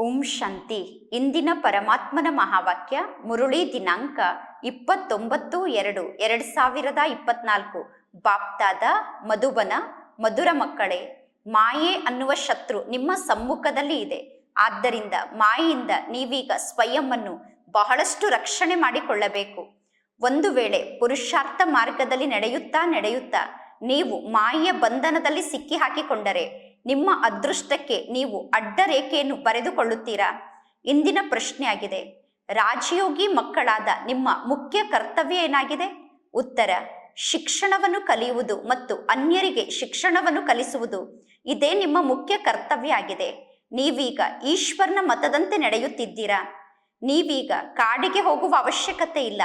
ಓಂ ಶಾಂತಿ. ಇಂದಿನ ಪರಮಾತ್ಮನ ಮಹಾವಾಕ್ಯ ಮುರುಳಿ ದಿನಾಂಕ ಇಪ್ಪತ್ತೊಂಬತ್ತು ಎರಡು ಎರಡು ಸಾವಿರದ ಇಪ್ಪತ್ನಾಲ್ಕು. ಬಾಪ್ತಾದ, ಮಧುಬನ, ಮಧುರ ಮಕ್ಕಳೇ, ಮಾಯೆ ಅನ್ನುವ ಶತ್ರು ನಿಮ್ಮ ಸಮ್ಮುಖದಲ್ಲಿ ಇದೆ. ಆದ್ದರಿಂದ ಮಾಯೆಯಿಂದ ನೀವೀಗ ಸ್ವಯಂವನ್ನು ಬಹಳಷ್ಟು ರಕ್ಷಣೆ ಮಾಡಿಕೊಳ್ಳಬೇಕು. ಒಂದು ವೇಳೆ ಪುರುಷಾರ್ಥ ಮಾರ್ಗದಲ್ಲಿ ನಡೆಯುತ್ತಾ ನಡೆಯುತ್ತಾ ನೀವು ಮಾಯೆಯ ಬಂಧನದಲ್ಲಿ ಸಿಕ್ಕಿ ಹಾಕಿಕೊಂಡರೆ ನಿಮ್ಮ ಅದೃಷ್ಟಕ್ಕೆ ನೀವು ಅಡ್ಡ ರೇಖೆಯನ್ನು ಬರೆದುಕೊಳ್ಳುತ್ತೀರಾ? ಇಂದಿನ ಪ್ರಶ್ನೆಯಾಗಿದೆ. ರಾಜಯೋಗಿ ಮಕ್ಕಳಾದ ನಿಮ್ಮ ಮುಖ್ಯ ಕರ್ತವ್ಯ ಏನಾಗಿದೆ? ಉತ್ತರ, ಶಿಕ್ಷಣವನ್ನು ಕಲಿಯುವುದು ಮತ್ತು ಅನ್ಯರಿಗೆ ಶಿಕ್ಷಣವನ್ನು ಕಲಿಸುವುದು. ಇದೇ ನಿಮ್ಮ ಮುಖ್ಯ ಕರ್ತವ್ಯ ಆಗಿದೆ. ನೀವೀಗ ಈಶ್ವರನ ಮತದಂತೆ ನಡೆಯುತ್ತಿದ್ದೀರಾ? ನೀವೀಗ ಕಾಡಿಗೆ ಹೋಗುವ ಅವಶ್ಯಕತೆ ಇಲ್ಲ.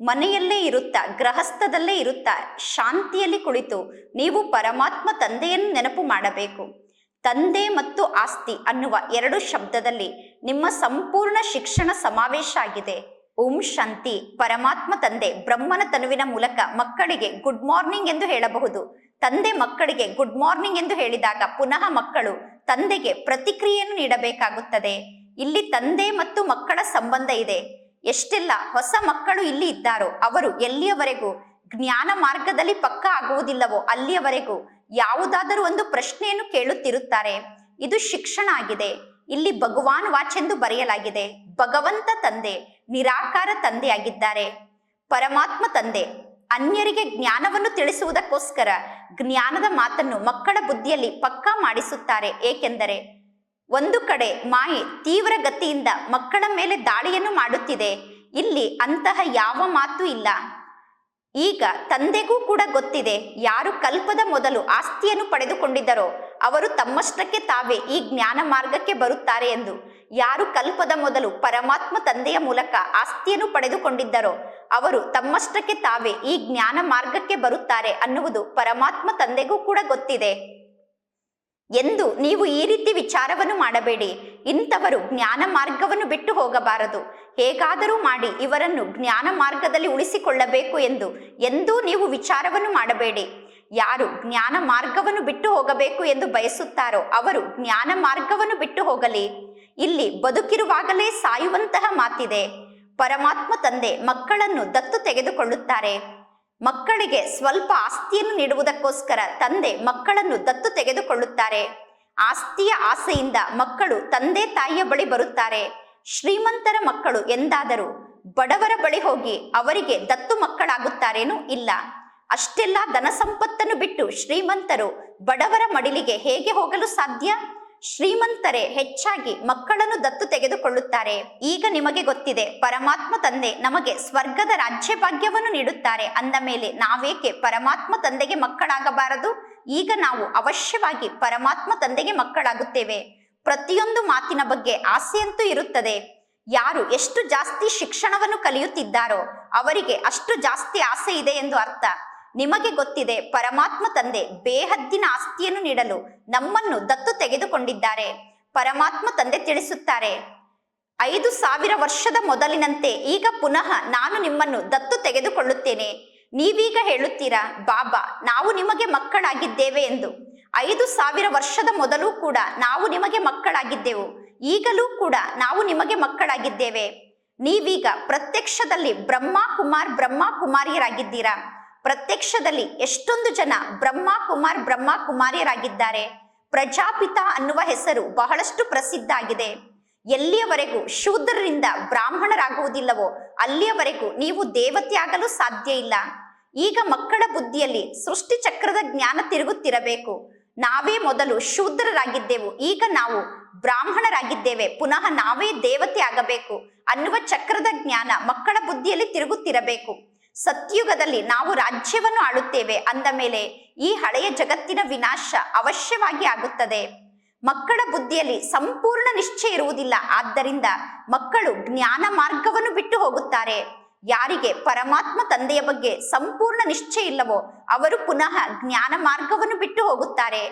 ಮನೆಯಲ್ಲೇ ಇರುತ್ತಾ, ಗೃಹಸ್ಥದಲ್ಲೇ ಇರುತ್ತಾ, ಶಾಂತಿಯಲ್ಲಿ ಕುಳಿತು ನೀವು ಪರಮಾತ್ಮ ತಂದೆಯನ್ನು ನೆನಪು ಮಾಡಬೇಕು. ತಂದೆ ಮತ್ತು ಆಸ್ತಿ ಅನ್ನುವ ಎರಡು ಶಬ್ದದಲ್ಲಿ ನಿಮ್ಮ ಸಂಪೂರ್ಣ ಶಿಕ್ಷಣ ಸಮಾವೇಶ ಆಗಿದೆ. ಓಂ ಶಾಂತಿ, ಪರಮಾತ್ಮ ತಂದೆ, ಬ್ರಹ್ಮನ ತನುವಿನ ಮೂಲಕ ಮಕ್ಕಳಿಗೆ ಗುಡ್ ಮಾರ್ನಿಂಗ್ ಎಂದು ಹೇಳಬಹುದು. ತಂದೆ ಮಕ್ಕಳಿಗೆ ಗುಡ್ ಮಾರ್ನಿಂಗ್ ಎಂದು ಹೇಳಿದಾಗ ಪುನಃ ಮಕ್ಕಳು ತಂದೆಗೆ ಪ್ರತಿಕ್ರಿಯೆಯನ್ನು ನೀಡಬೇಕಾಗುತ್ತದೆ. ಇಲ್ಲಿ ತಂದೆ ಮತ್ತು ಮಕ್ಕಳ ಸಂಬಂಧ ಇದೆ. ಎಷ್ಟೆಲ್ಲ ಹೊಸ ಮಕ್ಕಳು ಇಲ್ಲಿ ಇದ್ದಾರೋ ಅವರು ಎಲ್ಲಿಯವರೆಗೂ ಜ್ಞಾನ ಮಾರ್ಗದಲ್ಲಿ ಪಕ್ಕ ಆಗುವುದಿಲ್ಲವೋ ಅಲ್ಲಿಯವರೆಗೂ ಯಾವುದಾದರೂ ಒಂದು ಪ್ರಶ್ನೆಯನ್ನು ಕೇಳುತ್ತಿರುತ್ತಾರೆ. ಇದು ಶಿಕ್ಷಣ ಆಗಿದೆ. ಇಲ್ಲಿ ಭಗವಾನ್ ವಾಚ್ ಎಂದು ಬರೆಯಲಾಗಿದೆ. ಭಗವಂತ ತಂದೆ, ನಿರಾಕಾರ ತಂದೆಯಾಗಿದ್ದಾರೆ. ಪರಮಾತ್ಮ ತಂದೆ, ಅನ್ಯರಿಗೆ ಜ್ಞಾನವನ್ನು ತಿಳಿಸುವುದಕ್ಕೋಸ್ಕರ ಜ್ಞಾನದ ಮಾತನ್ನು ಮಕ್ಕಳ ಬುದ್ಧಿಯಲ್ಲಿ ಪಕ್ಕಾ ಮಾಡಿಸುತ್ತಾರೆ. ಏಕೆಂದರೆ ಒಂದು ಕಡೆ ಮಾಯೆ ತೀವ್ರ ಗತಿಯಿಂದ ಮಕ್ಕಳ ಮೇಲೆ ದಾಳಿಯನ್ನು ಮಾಡುತ್ತಿದೆ, ಇಲ್ಲಿ ಅಂತಹ ಯಾವ ಮಾತು ಇಲ್ಲ. ಈಗ ತಂದೆಗೂ ಕೂಡ ಗೊತ್ತಿದೆ, ಯಾರು ಕಲ್ಪದ ಮೊದಲು ಆಸ್ತಿಯನ್ನು ಪಡೆದುಕೊಂಡಿದ್ದರೋ, ಅವರು ತಮ್ಮಷ್ಟಕ್ಕೆ ತಾವೇ ಈ ಜ್ಞಾನ ಮಾರ್ಗಕ್ಕೆ ಬರುತ್ತಾರೆ ಎಂದು. ಯಾರು ಕಲ್ಪದ ಮೊದಲು ಪರಮಾತ್ಮ ತಂದೆಯ ಮೂಲಕ ಆಸ್ತಿಯನ್ನು ಪಡೆದುಕೊಂಡಿದ್ದರೋ, ಅವರು ತಮ್ಮಷ್ಟಕ್ಕೆ ತಾವೇ ಈ ಜ್ಞಾನ ಮಾರ್ಗಕ್ಕೆ ಬರುತ್ತಾರೆ ಅನ್ನುವುದು ಪರಮಾತ್ಮ ತಂದೆಗೂ ಕೂಡ ಗೊತ್ತಿದೆ. ಎಂದು ನೀವು ಈ ರೀತಿ ವಿಚಾರವನ್ನು ಮಾಡಬೇಡಿ. ಇಂಥವರು ಜ್ಞಾನ ಮಾರ್ಗವನ್ನು ಬಿಟ್ಟು ಹೋಗಬಾರದು. ಹೇಗಾದರೂ ಮಾಡಿ ಇವರನ್ನು ಜ್ಞಾನ ಮಾರ್ಗದಲ್ಲಿ ಉಳಿಸಿಕೊಳ್ಳಬೇಕು ಎಂದು, ಎಂದೂ ನೀವು ವಿಚಾರವನ್ನು ಮಾಡಬೇಡಿ. ಯಾರು ಜ್ಞಾನ ಮಾರ್ಗವನ್ನು ಬಿಟ್ಟು ಹೋಗಬೇಕು ಎಂದು ಬಯಸುತ್ತಾರೋ ಅವರು ಜ್ಞಾನ ಮಾರ್ಗವನ್ನು ಬಿಟ್ಟು ಹೋಗಲಿ. ಇಲ್ಲಿ ಬದುಕಿರುವಾಗಲೇ ಸಾಯುವಂತಹ ಮಾತಿದೆ. ಪರಮಾತ್ಮ ತಂದೆ ಮಕ್ಕಳನ್ನು ದತ್ತು ತೆಗೆದುಕೊಳ್ಳುತ್ತಾರೆ. ಮಕ್ಕಳಿಗೆ ಸ್ವಲ್ಪ ಆಸ್ತಿಯನ್ನು ನೀಡುವುದಕ್ಕೋಸ್ಕರ ತಂದೆ ಮಕ್ಕಳನ್ನು ದತ್ತು ತೆಗೆದುಕೊಳ್ಳುತ್ತಾರೆ. ಆಸ್ತಿಯ ಆಸೆಯಿಂದ ಮಕ್ಕಳು ತಂದೆ ತಾಯಿಯ ಬಳಿ ಬರುತ್ತಾರೆ. ಶ್ರೀಮಂತರ ಮಕ್ಕಳು ಎಂದಾದರೂ ಬಡವರ ಬಳಿ ಹೋಗಿ ಅವರಿಗೆ ದತ್ತು ಮಕ್ಕಳಾಗುತ್ತಾರೇನೂ ಇಲ್ಲ. ಅಷ್ಟೆಲ್ಲ ಧನ ಸಂಪತ್ತನ್ನು ಬಿಟ್ಟು ಶ್ರೀಮಂತರು ಬಡವರ ಮಡಿಲಿಗೆ ಹೇಗೆ ಹೋಗಲು ಸಾಧ್ಯ? ಶ್ರೀಮಂತರೇ, ಹೆಚ್ಚಾಗಿ ಮಕ್ಕಳನ್ನು ದತ್ತು ತೆಗೆದುಕೊಳ್ಳುತ್ತಾರೆ. ಈಗ ನಿಮಗೆ ಗೊತ್ತಿದೆ, ಪರಮಾತ್ಮ ತಂದೆ ನಮಗೆ ಸ್ವರ್ಗದ ರಾಜ್ಯ ಭಾಗ್ಯವನ್ನು ನೀಡುತ್ತಾರೆ. ಅಂದ ಮೇಲೆ, ನಾವೇಕೆ ಪರಮಾತ್ಮ ತಂದೆಗೆ ಮಕ್ಕಳಾಗಬಾರದು? ಈಗ ನಾವು ಅವಶ್ಯವಾಗಿ ಪರಮಾತ್ಮ ತಂದೆಗೆ ಮಕ್ಕಳಾಗುತ್ತೇವೆ. ಪ್ರತಿಯೊಂದು ಮಾತಿನ ಬಗ್ಗೆ ಆಸೆಯಂತೂ ಇರುತ್ತದೆ. ಯಾರು ಎಷ್ಟು ಜಾಸ್ತಿ ಶಿಕ್ಷಣವನ್ನು ಕಲಿಯುತ್ತಿದ್ದಾರೋ, ಅವರಿಗೆ ಅಷ್ಟು ಜಾಸ್ತಿ ಆಸೆ ಇದೆ ಎಂದು ಅರ್ಥ. ನಿಮಗೆ ಗೊತ್ತಿದೆ, ಪರಮಾತ್ಮ ತಂದೆ ಬೇಹದ್ದಿನ ಆಸ್ತಿಯನ್ನು ನೀಡಲು ನಮ್ಮನ್ನು ದತ್ತು ತೆಗೆದುಕೊಂಡಿದ್ದಾರೆ. ಪರಮಾತ್ಮ ತಂದೆ ತಿಳಿಸುತ್ತಾರೆ, ಐದು ಸಾವಿರ ವರ್ಷದ ಮೊದಲಿನಂತೆ ಈಗ ಪುನಃ ನಾನು ನಿಮ್ಮನ್ನು ದತ್ತು ತೆಗೆದುಕೊಳ್ಳುತ್ತೇನೆ. ನೀವೀಗ ಹೇಳುತ್ತೀರಾ, ಬಾಬಾ, ನಾವು ನಿಮಗೆ ಮಕ್ಕಳಾಗಿದ್ದೇವೆ ಎಂದು. ಐದು ಸಾವಿರ ವರ್ಷದ ಮೊದಲು ಕೂಡ ನಾವು ನಿಮಗೆ ಮಕ್ಕಳಾಗಿದ್ದೆವು. ಈಗಲೂ ಕೂಡ ನಾವು ನಿಮಗೆ ಮಕ್ಕಳಾಗಿದ್ದೇವೆ. ನೀವೀಗ ಪ್ರತ್ಯಕ್ಷದಲ್ಲಿ ಬ್ರಹ್ಮ ಕುಮಾರ್ ಬ್ರಹ್ಮ ಕುಮಾರಿಯರಾಗಿದ್ದೀರಾ? ಪ್ರತ್ಯಕ್ಷದಲ್ಲಿ ಎಷ್ಟೊಂದು ಜನ ಬ್ರಹ್ಮ ಕುಮಾರ್ ಬ್ರಹ್ಮ ಕುಮಾರಿಯರಾಗಿದ್ದಾರೆ. ಪ್ರಜಾಪಿತ ಅನ್ನುವ ಹೆಸರು ಬಹಳಷ್ಟು ಪ್ರಸಿದ್ಧ ಆಗಿದೆ ಎಲ್ಲಿಯವರೆಗೂ ಶೂದ್ರರಿಂದ ಬ್ರಾಹ್ಮಣರಾಗುವುದಿಲ್ಲವೋ ಅಲ್ಲಿಯವರೆಗೂ ನೀವು ದೇವತೆಯಾಗಲು ಸಾಧ್ಯ ಇಲ್ಲ. ಈಗ ಮಕ್ಕಳ ಬುದ್ಧಿಯಲ್ಲಿ ಸೃಷ್ಟಿ ಚಕ್ರದ ಜ್ಞಾನ ತಿರುಗುತ್ತಿರಬೇಕು. ನಾವೇ ಮೊದಲು ಶೂದ್ರರಾಗಿದ್ದೆವು, ಈಗ ನಾವು ಬ್ರಾಹ್ಮಣರಾಗಿದ್ದೇವೆ, ಪುನಃ ನಾವೇ ದೇವತೆ ಆಗಬೇಕು ಅನ್ನುವ ಚಕ್ರದ ಜ್ಞಾನ ಮಕ್ಕಳ ಬುದ್ಧಿಯಲ್ಲಿ ತಿರುಗುತ್ತಿರಬೇಕು. ಸತ್ಯುಗದಲ್ಲಿ ನಾವು ರಾಜ್ಯವನ್ನು ಆಳುತ್ತೇವೆ ಅಂದ ಮೇಲೆ ಈ ಹಳೆಯ ಜಗತ್ತಿನ ವಿನಾಶ ಅವಶ್ಯವಾಗಿ ಆಗುತ್ತದೆ. ಮಕ್ಕಳ ಬುದ್ಧಿಯಲ್ಲಿ ಸಂಪೂರ್ಣ ನಿಶ್ಚಯ ಇರುವುದಿಲ್ಲ. ಆದ್ದರಿಂದ ಮಕ್ಕಳು ಜ್ಞಾನ ಮಾರ್ಗವನ್ನು ಬಿಟ್ಟು ಹೋಗುತ್ತಾರೆ. ಯಾರಿಗೆ ಪರಮಾತ್ಮ ತಂದೆಯ ಬಗ್ಗೆ ಸಂಪೂರ್ಣ ನಿಶ್ಚಯ ಇಲ್ಲವೋ ಅವರು ಪುನಃ ಜ್ಞಾನ ಮಾರ್ಗವನ್ನು ಬಿಟ್ಟು ಹೋಗುತ್ತಾರೆ.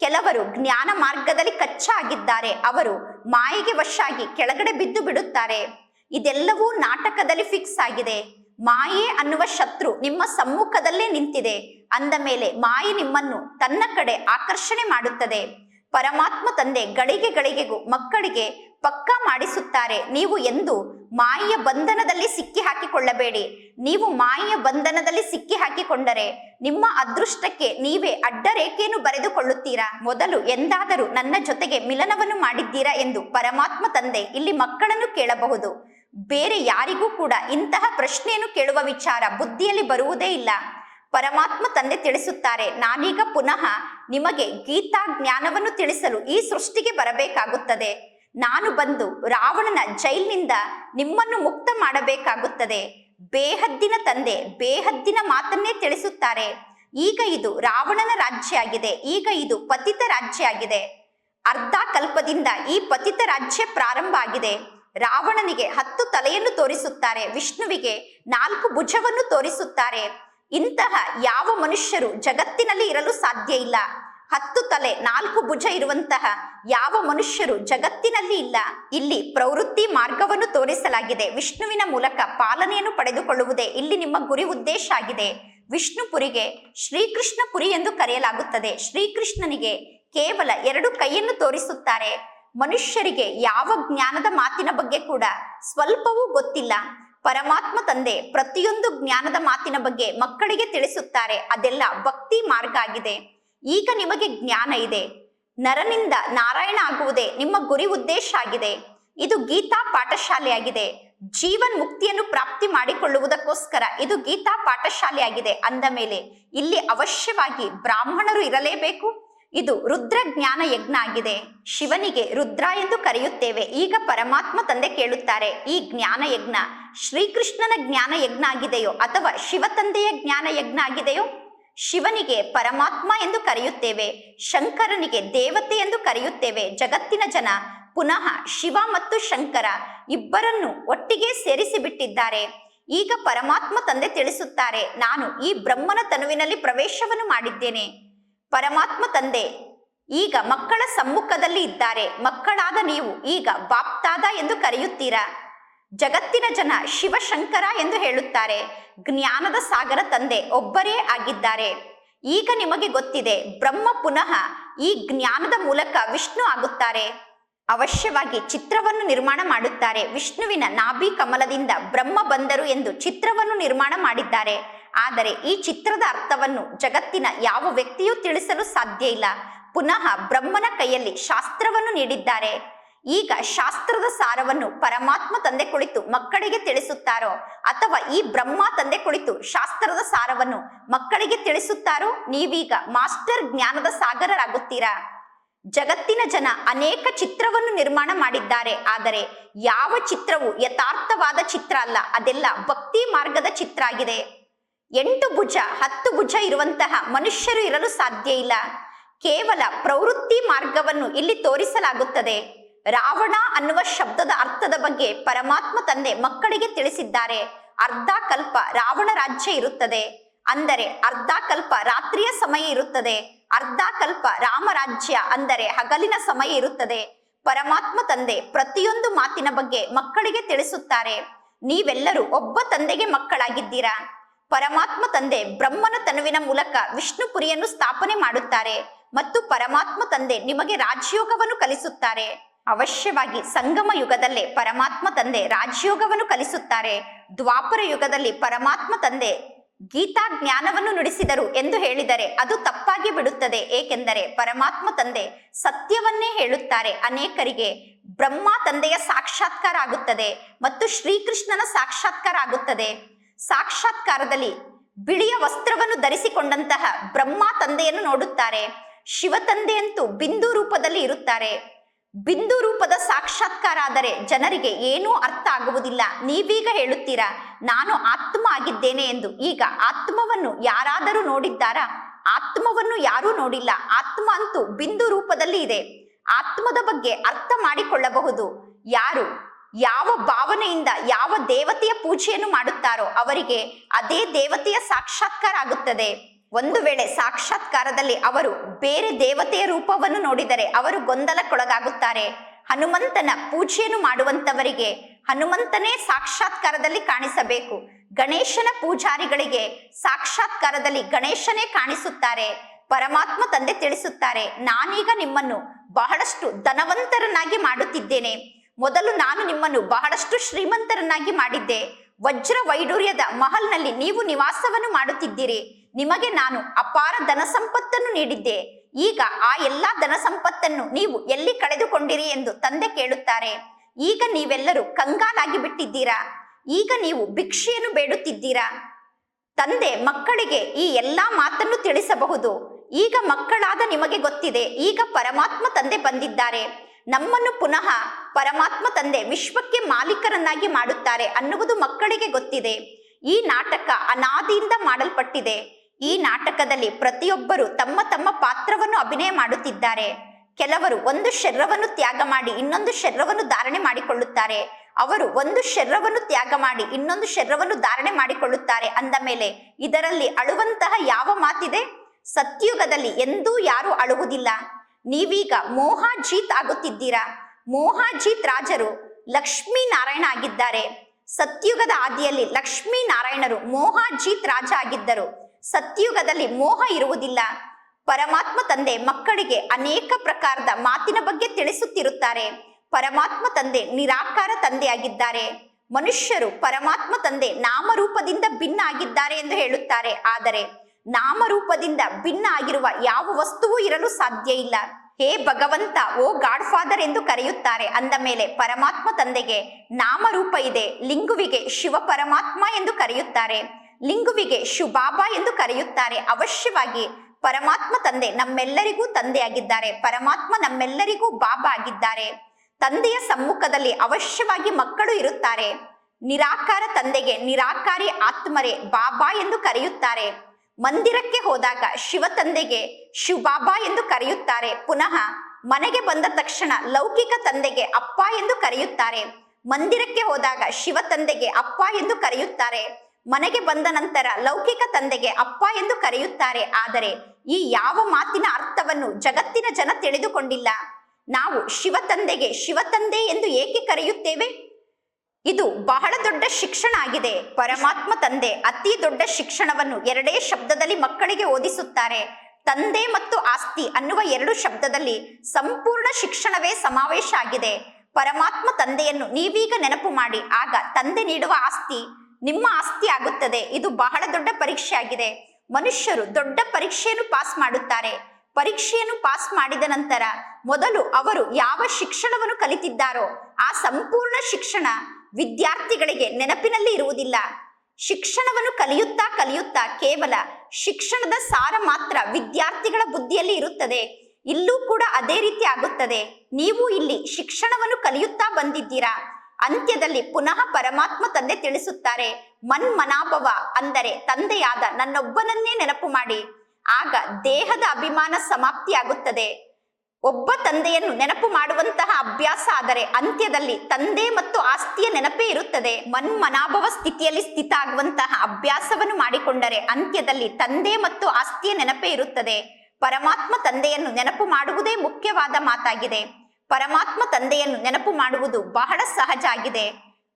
ಕೆಲವರು ಜ್ಞಾನ ಮಾರ್ಗದಲ್ಲಿ ಕಚ್ಚಾಗಿದ್ದಾರೆ. ಅವರು ಮಾಯೆಗೆ ವಶಾಗಿ ಕೆಳಗಡೆ ಬಿದ್ದು ಬಿಡುತ್ತಾರೆ. ಇದೆಲ್ಲವೂ ನಾಟಕದಲ್ಲಿ ಫಿಕ್ಸ್ ಆಗಿದೆ. ಮಾಯೆ ಅನ್ನುವ ಶತ್ರು ನಿಮ್ಮ ಸಮ್ಮುಖದಲ್ಲೇ ನಿಂತಿದೆ. ಅಂದ ಮೇಲೆ ಮಾಯೆ ನಿಮ್ಮನ್ನು ತನ್ನ ಕಡೆ ಆಕರ್ಷಣೆ ಮಾಡುತ್ತದೆ. ಪರಮಾತ್ಮ ತಂದೆ ಗಳಿಗೆ ಗಳಿಗೆಗೂ ಮಕ್ಕಳಿಗೆ ಪಕ್ಕಾ ಮಾಡಿಸುತ್ತಾರೆ. ನೀವು ಎಂದು ಮಾಯೆಯ ಬಂಧನದಲ್ಲಿ ಸಿಕ್ಕಿ ಹಾಕಿಕೊಳ್ಳಬೇಡಿ ನೀವು ಮಾಯೆಯ ಬಂಧನದಲ್ಲಿ ಸಿಕ್ಕಿ ಹಾಕಿಕೊಂಡರೆ ನಿಮ್ಮ ಅದೃಷ್ಟಕ್ಕೆ ನೀವೇ ಅಡ್ಡರೇಖೆಯನ್ನು ಬರೆದುಕೊಳ್ಳುತ್ತೀರಾ? ಮೊದಲು ಎಂದಾದರೂ ನನ್ನ ಜೊತೆಗೆ ಮಿಲನವನ್ನು ಮಾಡಿದ್ದೀರಾ ಎಂದು ಪರಮಾತ್ಮ ತಂದೆ ಇಲ್ಲಿ ಮಕ್ಕಳನ್ನು ಕೇಳಬಹುದು. ಬೇರೆ ಯಾರಿಗೂ ಕೂಡ ಇಂತಹ ಪ್ರಶ್ನೆಯನ್ನು ಕೇಳುವ ವಿಚಾರ ಬುದ್ಧಿಯಲ್ಲಿ ಬರುವುದೇ ಇಲ್ಲ. ಪರಮಾತ್ಮ ತಂದೆ ತಿಳಿಸುತ್ತಾರೆ, ನಾನೀಗ ಪುನಃ ನಿಮಗೆ ಗೀತಾ ಜ್ಞಾನವನ್ನು ತಿಳಿಸಲು ಈ ಸೃಷ್ಟಿಗೆ ಬರಬೇಕಾಗುತ್ತದೆ. ನಾನು ಬಂದು ರಾವಣನ ಜೈಲಿನಿಂದ ನಿಮ್ಮನ್ನು ಮುಕ್ತ ಮಾಡಬೇಕಾಗುತ್ತದೆ. ಬೇಹದ್ದಿನ ತಂದೆ ಬೇಹದ್ದಿನ ಮಾತನ್ನೇ ತಿಳಿಸುತ್ತಾರೆ. ಈಗ ಇದು ರಾವಣನ ರಾಜ್ಯ ಆಗಿದೆ ಈಗ ಇದು ಪತಿತ ರಾಜ್ಯ ಆಗಿದೆ ಅರ್ಧ ಕಲ್ಪದಿಂದ ಈ ಪತಿತ ರಾಜ್ಯ ಪ್ರಾರಂಭ ಆಗಿದೆ. ರಾವಣನಿಗೆ ಹತ್ತು ತಲೆಯನ್ನು ತೋರಿಸುತ್ತಾರೆ, ವಿಷ್ಣುವಿಗೆ ನಾಲ್ಕು ಭುಜವನ್ನು ತೋರಿಸುತ್ತಾರೆ. ಇಂತಹ ಯಾವ ಮನುಷ್ಯರು ಜಗತ್ತಿನಲ್ಲಿ ಇರಲು ಸಾಧ್ಯ ಇಲ್ಲ? ಹತ್ತು ತಲೆ, ನಾಲ್ಕು ಭುಜ ಇರುವಂತಹ ಯಾವ ಮನುಷ್ಯರು ಜಗತ್ತಿನಲ್ಲಿ ಇಲ್ಲ? ಇಲ್ಲಿ ಪ್ರವೃತ್ತಿ ಮಾರ್ಗವನ್ನು ತೋರಿಸಲಾಗಿದೆ. ವಿಷ್ಣುವಿನ ಮೂಲಕ ಪಾಲನೆಯನ್ನು ಪಡೆದುಕೊಳ್ಳುವುದೇ ಇಲ್ಲಿ ನಿಮ್ಮ ಗುರಿ ಉದ್ದೇಶ ಆಗಿದೆ. ವಿಷ್ಣುಪುರಿಗೆ ಶ್ರೀಕೃಷ್ಣ ಪುರಿ ಎಂದು ಕರೆಯಲಾಗುತ್ತದೆ. ಶ್ರೀಕೃಷ್ಣನಿಗೆ ಕೇವಲ ಎರಡು ಕೈಯನ್ನು ತೋರಿಸುತ್ತಾರೆ. ಮನುಷ್ಯರಿಗೆ ಯಾವ ಜ್ಞಾನದ ಮಾತಿನ ಬಗ್ಗೆ ಕೂಡ ಸ್ವಲ್ಪವೂ ಗೊತ್ತಿಲ್ಲ. ಪರಮಾತ್ಮ ತಂದೆ ಪ್ರತಿಯೊಂದು ಜ್ಞಾನದ ಮಾತಿನ ಬಗ್ಗೆ ಮಕ್ಕಳಿಗೆ ತಿಳಿಸುತ್ತಾರೆ. ಅದೆಲ್ಲ ಭಕ್ತಿ ಮಾರ್ಗ ಆಗಿದೆ. ಈಗ ನಿಮಗೆ ಜ್ಞಾನ ಇದೆ. ನರನಿಂದ ನಾರಾಯಣ ಆಗುವುದೇ ನಿಮ್ಮ ಗುರಿ ಉದ್ದೇಶ ಆಗಿದೆ. ಇದು ಗೀತಾ ಪಾಠಶಾಲೆಯಾಗಿದೆ. ಜೀವನ್ ಮುಕ್ತಿಯನ್ನು ಪ್ರಾಪ್ತಿ ಮಾಡಿಕೊಳ್ಳುವುದಕ್ಕೋಸ್ಕರ ಇದು ಗೀತಾ ಪಾಠಶಾಲೆಯಾಗಿದೆ ಅಂದ ಮೇಲೆ ಇಲ್ಲಿ ಅವಶ್ಯವಾಗಿ ಬ್ರಾಹ್ಮಣರು ಇರಲೇಬೇಕು? ಇದು ರುದ್ರ ಜ್ಞಾನ ಯಜ್ಞ ಆಗಿದೆ. ಶಿವನಿಗೆ ರುದ್ರ ಎಂದು ಕರೆಯುತ್ತೇವೆ. ಈಗ ಪರಮಾತ್ಮ ತಂದೆ ಕೇಳುತ್ತಾರೆ, ಈ ಜ್ಞಾನ ಯಜ್ಞ ಶ್ರೀಕೃಷ್ಣನ ಜ್ಞಾನ ಯಜ್ಞ ಆಗಿದೆಯೋ ಅಥವಾ ಶಿವ ತಂದೆಯ ಜ್ಞಾನ ಯಜ್ಞ ಆಗಿದೆಯೋ? ಶಿವನಿಗೆ ಪರಮಾತ್ಮ ಎಂದು ಕರೆಯುತ್ತೇವೆ, ಶಂಕರನಿಗೆ ದೇವತೆ ಎಂದು ಕರೆಯುತ್ತೇವೆ, ಜಗತ್ತಿನ ಜನ ಪುನಃ ಶಿವ ಮತ್ತು ಶಂಕರ ಇಬ್ಬರನ್ನು ಒಟ್ಟಿಗೆ ಸೇರಿಸಿಬಿಟ್ಟಿದ್ದಾರೆ. ಈಗ ಪರಮಾತ್ಮ ತಂದೆ ತಿಳಿಸುತ್ತಾರೆ, ನಾನು ಈ ಬ್ರಹ್ಮನ ತನುವಿನಲ್ಲಿ ಪ್ರವೇಶವನ್ನು ಮಾಡಿದ್ದೇನೆ. ಪರಮಾತ್ಮ ತಂದೆ. ಈಗ ಮಕ್ಕಳ ಸಮ್ಮುಖದಲ್ಲಿ ಇದ್ದಾರೆ. ಮಕ್ಕಳಾದ ನೀವು ಈಗ ಬಾಪ್ತಾದ ಎಂದು ಕರೆಯುತ್ತೀರಾ. ಜಗತ್ತಿನ ಜನ ಶಿವಶಂಕರ ಎಂದು ಹೇಳುತ್ತಾರೆ. ಜ್ಞಾನದ ಸಾಗರ ತಂದೆ ಒಬ್ಬರೇ ಆಗಿದ್ದಾರೆ. ಈಗ ನಿಮಗೆ ಗೊತ್ತಿದೆ, ಬ್ರಹ್ಮ ಪುನಃ ಈ ಜ್ಞಾನದ ಮೂಲಕ ವಿಷ್ಣು ಆಗುತ್ತಾರೆ. ಅವಶ್ಯವಾಗಿ ಚಿತ್ರವನ್ನು ನಿರ್ಮಾಣ ಮಾಡುತ್ತಾರೆ. ವಿಷ್ಣುವಿನ ನಾಭಿ ಕಮಲದಿಂದ ಬ್ರಹ್ಮ ಬಂದರು ಎಂದು ಚಿತ್ರವನ್ನು ನಿರ್ಮಾಣ ಮಾಡಿದ್ದಾರೆ. ಆದರೆ ಈ ಚಿತ್ರದ ಅರ್ಥವನ್ನು ಜಗತ್ತಿನ ಯಾವ ವ್ಯಕ್ತಿಯೂ ತಿಳಿಸಲು ಸಾಧ್ಯ ಇಲ್ಲ. ಪುನಃ ಬ್ರಹ್ಮನ ಕೈಯಲ್ಲಿ ಶಾಸ್ತ್ರವನ್ನು ನೀಡಿದ್ದಾರೆ. ಈಗ ಶಾಸ್ತ್ರದ ಸಾರವನ್ನು ಪರಮಾತ್ಮ ತಂದೆ ಕುಳಿತು ಮಕ್ಕಳಿಗೆ ತಿಳಿಸುತ್ತಾರೋ? ಅಥವಾ ಈ ಬ್ರಹ್ಮ ತಂದೆ ಕುಳಿತು ಶಾಸ್ತ್ರದ ಸಾರವನ್ನು ಮಕ್ಕಳಿಗೆ ತಿಳಿಸುತ್ತಾರೋ? ನೀವೀಗ ಮಾಸ್ಟರ್ ಜ್ಞಾನದ ಸಾಗರರಾಗುತ್ತೀರಾ? ಜಗತ್ತಿನ ಜನ ಅನೇಕ ಚಿತ್ರವನ್ನು ನಿರ್ಮಾಣ ಮಾಡಿದ್ದಾರೆ. ಆದರೆ ಯಾವ ಚಿತ್ರವು ಯಥಾರ್ಥವಾದ ಚಿತ್ರ ಅಲ್ಲ. ಅದೆಲ್ಲ ಭಕ್ತಿ ಮಾರ್ಗದ ಚಿತ್ರ ಆಗಿದೆ. ಎಂಟು ಭುಜ, ಹತ್ತು ಭುಜ ಇರುವಂತಹ ಮನುಷ್ಯರು ಇರಲು ಸಾಧ್ಯ ಇಲ್ಲ. ಕೇವಲ ಪ್ರವೃತ್ತಿ ಮಾರ್ಗವನ್ನು ಇಲ್ಲಿ ತೋರಿಸಲಾಗುತ್ತದೆ. ರಾವಣ ಅನ್ನುವ ಶಬ್ದದ ಅರ್ಥದ ಬಗ್ಗೆ ಪರಮಾತ್ಮ ತಂದೆ ಮಕ್ಕಳಿಗೆ ತಿಳಿಸಿದ್ದಾರೆ. ಅರ್ಧ ಕಲ್ಪ ರಾವಣ ರಾಜ್ಯ ಇರುತ್ತದೆ. ಅಂದರೆ ಅರ್ಧ ಕಲ್ಪ ರಾತ್ರಿಯ ಸಮಯ ಇರುತ್ತದೆ. ಅರ್ಧ ಕಲ್ಪ ರಾಮರಾಜ್ಯ ಅಂದರೆ ಹಗಲಿನ ಸಮಯ ಇರುತ್ತದೆ. ಪರಮಾತ್ಮ ತಂದೆ ಪ್ರತಿಯೊಂದು ಮಾತಿನ ಬಗ್ಗೆ ಮಕ್ಕಳಿಗೆ ತಿಳಿಸುತ್ತಾರೆ. ನೀವೆಲ್ಲರೂ ಒಬ್ಬ ತಂದೆಗೆ ಮಕ್ಕಳಾಗಿದ್ದೀರಾ? ಪರಮಾತ್ಮ ತಂದೆ ಬ್ರಹ್ಮನ ತನುವಿನ ಮೂಲಕ ವಿಷ್ಣುಪುರಿಯನ್ನು ಸ್ಥಾಪನೆ ಮಾಡುತ್ತಾರೆ ಮತ್ತು ಪರಮಾತ್ಮ ತಂದೆ ನಿಮಗೆ ರಾಜಯೋಗವನ್ನು ಕಲಿಸುತ್ತಾರೆ. ಅವಶ್ಯವಾಗಿ ಸಂಗಮ ಯುಗದಲ್ಲೇ ಪರಮಾತ್ಮ ತಂದೆ ರಾಜಯೋಗವನ್ನು ಕಲಿಸುತ್ತಾರೆ. ದ್ವಾಪರ ಯುಗದಲ್ಲಿ ಪರಮಾತ್ಮ ತಂದೆ ಗೀತಾ ಜ್ಞಾನವನ್ನು ನುಡಿಸಿದರು ಎಂದು ಹೇಳಿದರೆ ಅದು ತಪ್ಪಾಗಿ ಬಿಡುತ್ತದೆ. ಏಕೆಂದರೆ ಪರಮಾತ್ಮ ತಂದೆ ಸತ್ಯವನ್ನೇ ಹೇಳುತ್ತಾರೆ. ಅನೇಕರಿಗೆ ಬ್ರಹ್ಮ ತಂದೆಯ ಸಾಕ್ಷಾತ್ಕಾರ ಆಗುತ್ತದೆ ಮತ್ತು ಶ್ರೀಕೃಷ್ಣನ ಸಾಕ್ಷಾತ್ಕಾರ ಆಗುತ್ತದೆ. ಸಾಕ್ಷಾತ್ಕಾರದಲ್ಲಿ ಬಿಳಿಯ ವಸ್ತ್ರವನ್ನು ಧರಿಸಿಕೊಂಡಂತಹ ಬ್ರಹ್ಮ ತಂದೆಯನ್ನು ನೋಡುತ್ತಾರೆ. ಶಿವ ತಂದೆಯಂತೂ ಬಿಂದು ರೂಪದಲ್ಲಿ ಇರುತ್ತಾರೆ. ಬಿಂದು ರೂಪದ ಸಾಕ್ಷಾತ್ಕಾರ ಆದರೆ ಜನರಿಗೆ ಏನೂ ಅರ್ಥ ಆಗುವುದಿಲ್ಲ. ನೀವೀಗ ಹೇಳುತ್ತೀರಾ, ನಾನು ಆತ್ಮ ಆಗಿದ್ದೇನೆ ಎಂದು. ಈಗ ಆತ್ಮವನ್ನು ಯಾರಾದರೂ ನೋಡಿದ್ದಾರಾ? ಆತ್ಮವನ್ನು ಯಾರೂ ನೋಡಿಲ್ಲ. ಆತ್ಮ ಅಂತೂ ಬಿಂದು ರೂಪದಲ್ಲಿ ಇದೆ. ಆತ್ಮದ ಬಗ್ಗೆ ಅರ್ಥ ಮಾಡಿಕೊಳ್ಳಬಹುದು. ಯಾರು? ಯಾವ ಭಾವನೆಯಿಂದ ಯಾವ ದೇವತೆಯ ಪೂಜೆಯನ್ನು ಮಾಡುತ್ತಾರೋ ಅವರಿಗೆ ಅದೇ ದೇವತೆಯ ಸಾಕ್ಷಾತ್ಕಾರ ಆಗುತ್ತದೆ. ಒಂದು ವೇಳೆ ಸಾಕ್ಷಾತ್ಕಾರದಲ್ಲಿ ಅವರು ಬೇರೆ ದೇವತೆಯ ರೂಪವನ್ನು ನೋಡಿದರೆ ಅವರು ಗೊಂದಲಕ್ಕೊಳಗಾಗುತ್ತಾರೆ. ಹನುಮಂತನ ಪೂಜೆಯನ್ನು ಮಾಡುವಂತವರಿಗೆ ಹನುಮಂತನೇ ಸಾಕ್ಷಾತ್ಕಾರದಲ್ಲಿ ಕಾಣಿಸಬೇಕು. ಗಣೇಶನ ಪೂಜಾರಿಗಳಿಗೆ ಸಾಕ್ಷಾತ್ಕಾರದಲ್ಲಿ ಗಣೇಶನೇ ಕಾಣಿಸುತ್ತಾರೆ. ಪರಮಾತ್ಮ ತಂದೆ ತಿಳಿಸುತ್ತಾರೆ, ನಾನೀಗ ನಿಮ್ಮನ್ನು ಬಹಳಷ್ಟು ಧನವಂತರನ್ನಾಗಿ ಮಾಡುತ್ತಿದ್ದೇನೆ. ಮೊದಲು ನಾನು ನಿಮ್ಮನ್ನು ಬಹಳಷ್ಟು ಶ್ರೀಮಂತರನ್ನಾಗಿ ಮಾಡಿದ್ದೆ. ವಜ್ರ ವೈಡೂರ್ಯದ ಮಹಲ್ನಲ್ಲಿ ನೀವು ನಿವಾಸವನ್ನು ಮಾಡುತ್ತಿದ್ದೀರಿ. ನಿಮಗೆ ನಾನು ಅಪಾರ ಧನ ಸಂಪತ್ತನ್ನು ನೀಡಿದ್ದೆ. ಈಗ ಆ ಎಲ್ಲಾ ಧನ ಸಂಪತ್ತನ್ನು ನೀವು ಎಲ್ಲಿ ಕಳೆದುಕೊಂಡಿರಿ ಎಂದು ತಂದೆ ಕೇಳುತ್ತಾರೆ. ಈಗ ನೀವೆಲ್ಲರೂ ಕಂಗಾಲಾಗಿ ಬಿಟ್ಟಿದ್ದೀರಾ? ಈಗ ನೀವು ಭಿಕ್ಷೆಯನ್ನು ಬೇಡುತ್ತಿದ್ದೀರಾ? ತಂದೆ, ಮಕ್ಕಳಿಗೆ ಈ ಎಲ್ಲಾ ಮಾತನ್ನು ತಿಳಿಸಬಹುದು. ಈಗ ಮಕ್ಕಳಾದ ನಿಮಗೆ ಗೊತ್ತಿದೆ. ಈಗ ಪರಮಾತ್ಮ ತಂದೆ ಬಂದಿದ್ದಾರೆ. ನಮ್ಮನ್ನು ಪುನಃ ಪರಮಾತ್ಮ ತಂದೆ ವಿಶ್ವಕ್ಕೆ ಮಾಲೀಕರನ್ನಾಗಿ ಮಾಡುತ್ತಾರೆ ಅನ್ನುವುದು ಮಕ್ಕಳಿಗೆ ಗೊತ್ತಿದೆ. ಈ ನಾಟಕ ಅನಾದಿಯಿಂದ ಮಾಡಲ್ಪಟ್ಟಿದೆ. ಈ ನಾಟಕದಲ್ಲಿ ಪ್ರತಿಯೊಬ್ಬರು ತಮ್ಮ ತಮ್ಮ ಪಾತ್ರವನ್ನು ಅಭಿನಯ ಮಾಡುತ್ತಿದ್ದಾರೆ. ಕೆಲವರು ಒಂದು ಶರೀರವನ್ನು ತ್ಯಾಗ ಮಾಡಿ ಇನ್ನೊಂದು ಶರೀರವನ್ನು ಧಾರಣೆ ಮಾಡಿಕೊಳ್ಳುತ್ತಾರೆ. ಅವರು ಒಂದು ಶರೀರವನ್ನು ತ್ಯಾಗ ಮಾಡಿ ಇನ್ನೊಂದು ಶರೀರವನ್ನು ಧಾರಣೆ ಮಾಡಿಕೊಳ್ಳುತ್ತಾರೆ ಅಂದ ಮೇಲೆ ಇದರಲ್ಲಿ ಅಳುವಂತಹ ಯಾವ ಮಾತಿದೆ? ಸತ್ಯುಗದಲ್ಲಿ ಎಂದೂ ಯಾರು ಅಳುವುದಿಲ್ಲ. ನೀವೀಗ ಮೋಹಾಜೀತ್ ಆಗುತ್ತಿದ್ದೀರಾ? ಮೋಹಾಜೀತ್ ರಾಜರು ಲಕ್ಷ್ಮೀ ನಾರಾಯಣ ಆಗಿದ್ದಾರೆ. ಸತ್ಯುಗದ ಆದಿಯಲ್ಲಿ ಲಕ್ಷ್ಮೀ ನಾರಾಯಣರು ಮೋಹಾಜೀತ್ ರಾಜ ಆಗಿದ್ದರು. ಸತ್ಯುಗದಲ್ಲಿ ಮೋಹ ಇರುವುದಿಲ್ಲ. ಪರಮಾತ್ಮ ತಂದೆ ಮಕ್ಕಳಿಗೆ ಅನೇಕ ಪ್ರಕಾರದ ಮಾತಿನ ಬಗ್ಗೆ ತಿಳಿಸುತ್ತಿರುತ್ತಾರೆ. ಪರಮಾತ್ಮ ತಂದೆ ನಿರಾಕಾರ ತಂದೆಯಾಗಿದ್ದಾರೆ. ಮನುಷ್ಯರು ಪರಮಾತ್ಮ ತಂದೆ ನಾಮರೂಪದಿಂದ ಭಿನ್ನ ಆಗಿದ್ದಾರೆ ಎಂದು ಹೇಳುತ್ತಾರೆ. ಆದರೆ ನಾಮರೂಪದಿಂದ ಭಿನ್ನ ಆಗಿರುವ ಯಾವ ವಸ್ತುವೂ ಇರಲು ಸಾಧ್ಯ ಇಲ್ಲ. ಹೇ ಭಗವಂತ, ಓ ಗಾಡ್ ಫಾದರ್ ಎಂದು ಕರೆಯುತ್ತಾರೆ. ಅಂದ ಮೇಲೆ ಪರಮಾತ್ಮ ತಂದೆಗೆ, ನಾಮರೂಪ ಇದೆ, ಲಿಂಗುವಿಗೆ ಶಿವ ಪರಮಾತ್ಮ ಎಂದು ಕರೆಯುತ್ತಾರೆ. ಲಿಂಗುವಿಗೆ ಶುಭಾಬಾ ಎಂದು ಕರೆಯುತ್ತಾರೆ. ಅವಶ್ಯವಾಗಿ ಪರಮಾತ್ಮ ತಂದೆ ನಮ್ಮೆಲ್ಲರಿಗೂ ತಂದೆಯಾಗಿದ್ದಾರೆ. ಪರಮಾತ್ಮ ನಮ್ಮೆಲ್ಲರಿಗೂ ಬಾಬಾ ಆಗಿದ್ದಾರೆ. ತಂದೆಯ ಸಮ್ಮುಖದಲ್ಲಿ ಅವಶ್ಯವಾಗಿ ಮಕ್ಕಳು ಇರುತ್ತಾರೆ. ನಿರಾಕಾರ ತಂದೆಗೆ ನಿರಾಕಾರಿ ಆತ್ಮರೇ ಬಾಬಾ ಎಂದು ಕರೆಯುತ್ತಾರೆ. ಮಂದಿರಕ್ಕೆ ಹೋದಾಗ ಶಿವ ತಂದೆಗೆ ಶಿವಬಾಬಾ ಎಂದು ಕರೆಯುತ್ತಾರೆ. ಪುನಃ ಮನೆಗೆ ಬಂದ ತಕ್ಷಣ ಲೌಕಿಕ ತಂದೆಗೆ ಅಪ್ಪ ಎಂದು ಕರೆಯುತ್ತಾರೆ. ಮಂದಿರಕ್ಕೆ ಹೋದಾಗ ಶಿವ ತಂದೆಗೆ ಅಪ್ಪ ಎಂದು ಕರೆಯುತ್ತಾರೆ. ಮನೆಗೆ ಬಂದ ನಂತರ ಲೌಕಿಕ ತಂದೆಗೆ ಅಪ್ಪ ಎಂದು ಕರೆಯುತ್ತಾರೆ. ಆದರೆ ಈ ಯಾವ ಮಾತಿನ ಅರ್ಥವನ್ನು ಜಗತ್ತಿನ ಜನ ತಿಳಿದುಕೊಂಡಿಲ್ಲ. ನಾವು ಶಿವ ತಂದೆಗೆ ಶಿವ ತಂದೆ ಎಂದು ಏಕೆ ಕರೆಯುತ್ತೇವೆ? ಇದು ಬಹಳ ದೊಡ್ಡ ಶಿಕ್ಷಣ ಆಗಿದೆ. ಪರಮಾತ್ಮ ತಂದೆ ಅತಿ ದೊಡ್ಡ ಶಿಕ್ಷಣವನ್ನು ಎರಡೇ ಶಬ್ದದಲ್ಲಿ ಮಕ್ಕಳಿಗೆ ಓದಿಸುತ್ತಾರೆ. ತಂದೆ ಮತ್ತು ಆಸ್ತಿ ಅನ್ನುವ ಎರಡು ಶಬ್ದದಲ್ಲಿ ಸಂಪೂರ್ಣ ಶಿಕ್ಷಣವೇ ಸಮಾವೇಶ ಆಗಿದೆ. ಪರಮಾತ್ಮ ತಂದೆಯನ್ನು ನೀವೀಗ ನೆನಪು ಮಾಡಿ. ಆಗ ತಂದೆ ನೀಡುವ ಆಸ್ತಿ ನಿಮ್ಮ ಆಸ್ತಿ ಆಗುತ್ತದೆ. ಇದು ಬಹಳ ದೊಡ್ಡ ಪರೀಕ್ಷೆ ಆಗಿದೆ. ಮನುಷ್ಯರು ದೊಡ್ಡ ಪರೀಕ್ಷೆಯನ್ನು ಪಾಸ್ ಮಾಡುತ್ತಾರೆ. ಪರೀಕ್ಷೆಯನ್ನು ಪಾಸ್ ಮಾಡಿದ ನಂತರ ಮೊದಲು ಅವರು ಯಾವ ಶಿಕ್ಷಣವನ್ನು ಕಲಿತಿದ್ದಾರೋ ಆ ಸಂಪೂರ್ಣ ಶಿಕ್ಷಣ ವಿದ್ಯಾರ್ಥಿಗಳಿಗೆ ನೆನಪಿನಲ್ಲಿ ಇರುವುದಿಲ್ಲ. ಶಿಕ್ಷಣವನ್ನು ಕಲಿಯುತ್ತಾ ಕಲಿಯುತ್ತಾ ಕೇವಲ ಶಿಕ್ಷಣದ ಸಾರ ಮಾತ್ರ ವಿದ್ಯಾರ್ಥಿಗಳ ಬುದ್ಧಿಯಲ್ಲಿ ಇರುತ್ತದೆ. ಇಲ್ಲೂ ಕೂಡ ಅದೇ ರೀತಿ ಆಗುತ್ತದೆ. ನೀವು ಇಲ್ಲಿ ಶಿಕ್ಷಣವನ್ನು ಕಲಿಯುತ್ತಾ ಬಂದಿದ್ದೀರಾ? ಅಂತ್ಯದಲ್ಲಿ ಪುನಃ ಪರಮಾತ್ಮ ತಂದೆ ತಿಳಿಸುತ್ತಾರೆ ಮನ್ ಮನಾಭವ ಅಂದರೆ ತಂದೆಯಾದ ನನ್ನೊಬ್ಬನನ್ನೇ ನೆನಪು ಮಾಡಿ. ಆಗ ದೇಹದ ಅಭಿಮಾನ ಸಮಾಪ್ತಿಯಾಗುತ್ತದೆ. ಒಬ್ಬ ತಂದೆಯನ್ನು ನೆನಪು ಮಾಡುವಂತಹ ಅಭ್ಯಾಸ ಆದರೆ ಅಂತ್ಯದಲ್ಲಿ ತಂದೆ ಮತ್ತು ಆಸ್ತಿಯ ನೆನಪೇ ಇರುತ್ತದೆ. ಮನ್ಮನಾಭವ ಸ್ಥಿತಿಯಲ್ಲಿ ಸ್ಥಿತ ಆಗುವಂತಹ ಅಭ್ಯಾಸವನ್ನು ಮಾಡಿಕೊಂಡರೆ ಅಂತ್ಯದಲ್ಲಿ ತಂದೆ ಮತ್ತು ಆಸ್ತಿಯ ನೆನಪೇ ಇರುತ್ತದೆ. ಪರಮಾತ್ಮ ತಂದೆಯನ್ನು ನೆನಪು ಮಾಡುವುದೇ ಮುಖ್ಯವಾದ ಮಾತಾಗಿದೆ. ಪರಮಾತ್ಮ ತಂದೆಯನ್ನು ನೆನಪು ಮಾಡುವುದು ಬಹಳ ಸಹಜ ಆಗಿದೆ.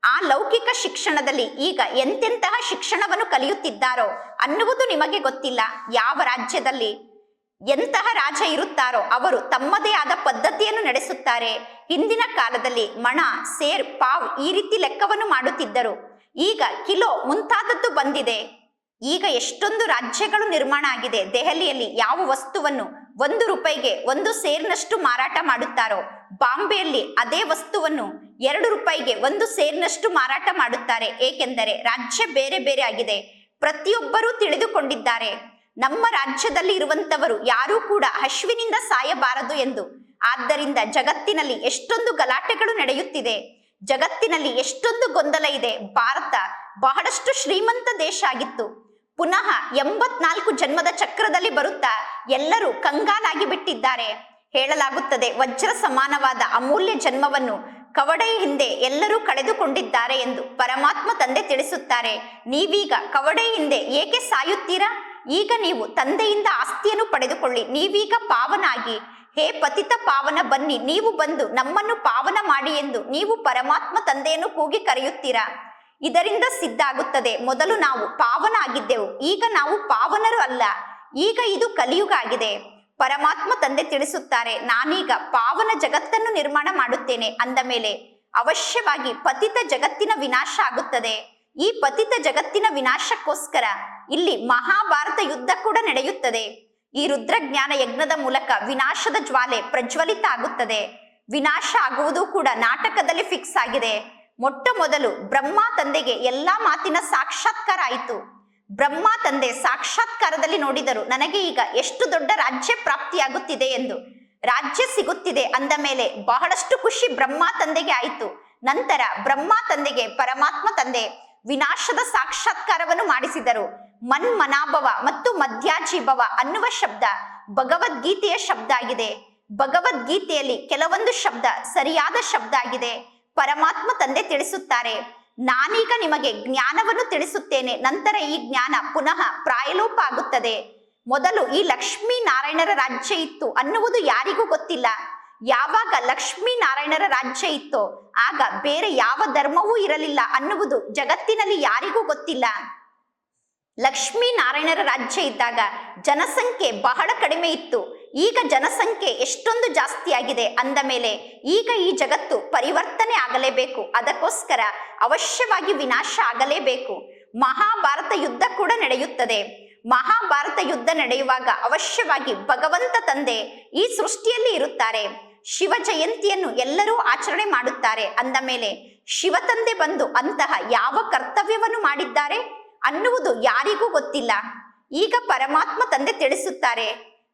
ಆ ಲೌಕಿಕ ಶಿಕ್ಷಣದಲ್ಲಿ ಈಗ ಎಂತೆಂತಹ ಶಿಕ್ಷಣವನ್ನು ಕಲಿಯುತ್ತಿದ್ದಾರೋ ಅನ್ನುವುದು ನಿಮಗೆ ಗೊತ್ತಿಲ್ಲ. ಯಾವ ರಾಜ್ಯದಲ್ಲಿ ಎಂತಹ ರಾಜ ಇರುತ್ತಾರೋ ಅವರು ತಮ್ಮದೇ ಆದ ಪದ್ಧತಿಯನ್ನು ನಡೆಸುತ್ತಾರೆ. ಹಿಂದಿನ ಕಾಲದಲ್ಲಿ ಮಣ, ಸೇರ್, ಪಾವ್ ಈ ರೀತಿ ಲೆಕ್ಕವನ್ನು ಮಾಡುತ್ತಿದ್ದರು. ಈಗ ಕಿಲೋ ಮುಂತಾದದ್ದು ಬಂದಿದೆ. ಈಗ ಎಷ್ಟೊಂದು ರಾಜ್ಯಗಳು ನಿರ್ಮಾಣ ಆಗಿದೆ. ದೆಹಲಿಯಲ್ಲಿ ಯಾವ ವಸ್ತುವನ್ನು ಒಂದು ರೂಪಾಯಿಗೆ ಒಂದು ಸೇರ್ನಷ್ಟು ಮಾರಾಟ ಮಾಡುತ್ತಾರೋ, ಬಾಂಬೆಯಲ್ಲಿ ಅದೇ ವಸ್ತುವನ್ನು ಎರಡು ರೂಪಾಯಿಗೆ ಒಂದು ಸೇರ್ನಷ್ಟು ಮಾರಾಟ ಮಾಡುತ್ತಾರೆ. ಏಕೆಂದರೆ ರಾಜ್ಯ ಬೇರೆ ಬೇರೆ ಆಗಿದೆ. ಪ್ರತಿಯೊಬ್ಬರೂ ತಿಳಿದುಕೊಂಡಿದ್ದಾರೆ. ನಮ್ಮ ರಾಜ್ಯದಲ್ಲಿ ಇರುವಂತವರು ಯಾರೂ ಕೂಡ ಹಶ್ವಿನಿಂದ ಸಾಯಬಾರದು ಎಂದು. ಆದ್ದರಿಂದ ಜಗತ್ತಿನಲ್ಲಿ ಎಷ್ಟೊಂದು ಗಲಾಟೆಗಳು ನಡೆಯುತ್ತಿದೆ. ಜಗತ್ತಿನಲ್ಲಿ ಎಷ್ಟೊಂದು ಗೊಂದಲ ಇದೆ. ಭಾರತ ಬಹಳಷ್ಟು ಶ್ರೀಮಂತ ದೇಶ ಆಗಿತ್ತು. ಪುನಃ ಎಂಬತ್ನಾಲ್ಕು ಜನ್ಮದ ಚಕ್ರದಲ್ಲಿ ಬರುತ್ತಾ ಎಲ್ಲರೂ ಕಂಗಾಲಾಗಿ ಬಿಟ್ಟಿದ್ದಾರೆ. ಹೇಳಲಾಗುತ್ತದೆ ವಜ್ರ ಸಮಾನವಾದ ಅಮೂಲ್ಯ ಜನ್ಮವನ್ನು ಕವಡೆಯ ಹಿಂದೆ ಎಲ್ಲರೂ ಕಳೆದುಕೊಂಡಿದ್ದಾರೆ ಎಂದು ಪರಮಾತ್ಮ ತಂದೆ ತಿಳಿಸುತ್ತಾರೆ. ನೀವೀಗ ಕವಡೆಯ ಹಿಂದೆ ಏಕೆ ಸಾಯುತ್ತೀರಾ? ಈಗ ನೀವು ತಂದೆಯಿಂದ ಆಸ್ತಿಯನ್ನು ಪಡೆದುಕೊಳ್ಳಿ. ನೀವೀಗ ಪಾವನಾಗಿ. ಹೇ ಪತಿತ ಪಾವನ, ಬನ್ನಿ. ನೀವು ಬಂದು ನಮ್ಮನ್ನು ಪಾವನ ಮಾಡಿ ಎಂದು ನೀವು ಪರಮಾತ್ಮ ತಂದೆಯನ್ನು ಕೂಗಿ ಕರೆಯುತ್ತೀರಾ? ಇದರಿಂದ ಸಿದ್ಧ ಆಗುತ್ತದೆ ಮೊದಲು ನಾವು ಪಾವನ ಆಗಿದ್ದೆವು ಈಗ ನಾವು ಪಾವನರು ಅಲ್ಲ. ಈಗ ಇದು ಕಲಿಯುಗ ಆಗಿದೆ ಪರಮಾತ್ಮ ತಂದೆ ತಿಳಿಸುತ್ತಾರೆ, ನಾನೀಗ ಪಾವನ ಜಗತ್ತನ್ನು ನಿರ್ಮಾಣ ಮಾಡುತ್ತೇನೆ ಅಂದ ಮೇಲೆ ಅವಶ್ಯವಾಗಿ ಪತಿತ ಜಗತ್ತಿನ ವಿನಾಶ ಆಗುತ್ತದೆ. ಈ ಪತಿತ ಜಗತ್ತಿನ ವಿನಾಶಕ್ಕೋಸ್ಕರ ಇಲ್ಲಿ ಮಹಾಭಾರತ ಯುದ್ಧ ಕೂಡ ನಡೆಯುತ್ತದೆ. ಈ ರುದ್ರಜ್ಞಾನ ಯಜ್ಞದ ಮೂಲಕ ವಿನಾಶದ ಜ್ವಾಲೆ ಪ್ರಜ್ವಲಿತ ಆಗುತ್ತದೆ. ವಿನಾಶ ಆಗುವುದು ಕೂಡ ನಾಟಕದಲ್ಲಿ ಫಿಕ್ಸ್ ಆಗಿದೆ. ಮೊಟ್ಟ ಮೊದಲು ಬ್ರಹ್ಮ ತಂದೆಗೆ ಎಲ್ಲಾ ಮಾತಿನ ಸಾಕ್ಷಾತ್ಕಾರ ಆಯಿತು. ಬ್ರಹ್ಮ ತಂದೆ ಸಾಕ್ಷಾತ್ಕಾರದಲ್ಲಿ ನೋಡಿದರು, ನನಗೆ ಈಗ ಎಷ್ಟು ದೊಡ್ಡ ರಾಜ್ಯ ಪ್ರಾಪ್ತಿಯಾಗುತ್ತಿದೆ ಎಂದು. ರಾಜ್ಯ ಸಿಗುತ್ತಿದೆ ಅಂದ ಮೇಲೆ ಬಹಳಷ್ಟು ಖುಷಿ ಬ್ರಹ್ಮ ತಂದೆಗೆ ಆಯಿತು. ನಂತರ ಬ್ರಹ್ಮ ತಂದೆಗೆ ಪರಮಾತ್ಮ ತಂದೆ ವಿನಾಶದ ಸಾಕ್ಷಾತ್ಕಾರವನ್ನು ಮಾಡಿಸಿದರು. ಮನ್ಮನಾಭವ ಮತ್ತು ಮಧ್ಯಾಜೀಭವ ಅನ್ನುವ ಶಬ್ದ ಭಗವದ್ಗೀತೆಯ ಶಬ್ದ ಆಗಿದೆ. ಭಗವದ್ಗೀತೆಯಲ್ಲಿ ಕೆಲವೊಂದು ಶಬ್ದ ಸರಿಯಾದ ಶಬ್ದ ಆಗಿದೆ. ಪರಮಾತ್ಮ ತಂದೆ ತಿಳಿಸುತ್ತಾರೆ. ನಾನೀಗ ನಿಮಗೆ ಜ್ಞಾನವನ್ನು ತಿಳಿಸುತ್ತೇನೆ. ನಂತರ ಈ ಜ್ಞಾನ ಪುನಃ ಪ್ರಾಯಲೋಪ ಆಗುತ್ತದೆ. ಮೊದಲು ಈ ಲಕ್ಷ್ಮೀ ನಾರಾಯಣರ ರಾಜ್ಯ ಇತ್ತು ಅನ್ನುವುದು ಯಾರಿಗೂ ಗೊತ್ತಿಲ್ಲ. ಯಾವಾಗ ಲಕ್ಷ್ಮೀ ನಾರಾಯಣರ ರಾಜ್ಯ ಇತ್ತೋ, ಆಗ ಬೇರೆ ಯಾವ ಧರ್ಮವೂ ಇರಲಿಲ್ಲ ಅನ್ನುವುದು ಜಗತ್ತಿನಲ್ಲಿ ಯಾರಿಗೂ ಗೊತ್ತಿಲ್ಲ. ಲಕ್ಷ್ಮೀ ನಾರಾಯಣರ ರಾಜ್ಯ ಇದ್ದಾಗ ಜನಸಂಖ್ಯೆ ಬಹಳ ಕಡಿಮೆ ಇತ್ತು. ಈಗ ಜನಸಂಖ್ಯೆ ಎಷ್ಟೊಂದು ಜಾಸ್ತಿ ಆಗಿದೆ ಅಂದ ಮೇಲೆ ಈಗ ಈ ಜಗತ್ತು ಪರಿವರ್ತನೆ ಆಗಲೇಬೇಕು. ಅದಕ್ಕೋಸ್ಕರ ಅವಶ್ಯವಾಗಿ ವಿನಾಶ ಆಗಲೇಬೇಕು. ಮಹಾಭಾರತ ಯುದ್ಧ ಕೂಡ ನಡೆಯುತ್ತದೆ. ಮಹಾಭಾರತ ಯುದ್ಧ ನಡೆಯುವಾಗ ಅವಶ್ಯವಾಗಿ ಭಗವಂತ ತಂದೆ ಈ ಸೃಷ್ಟಿಯಲ್ಲಿ ಇರುತ್ತಾರೆ. ಶಿವ ಜಯಂತಿಯನ್ನು ಎಲ್ಲರೂ ಆಚರಣೆ ಮಾಡುತ್ತಾರೆ. ಅಂದ ಮೇಲೆ ಶಿವ ತಂದೆ ಬಂದು ಅಂತಹ ಯಾವ ಕರ್ತವ್ಯವನ್ನು ಮಾಡಿದ್ದಾರೆ ಅನ್ನುವುದು ಯಾರಿಗೂ ಗೊತ್ತಿಲ್ಲ. ಈಗ ಪರಮಾತ್ಮ ತಂದೆ ತಿಳಿಸುತ್ತಾರೆ,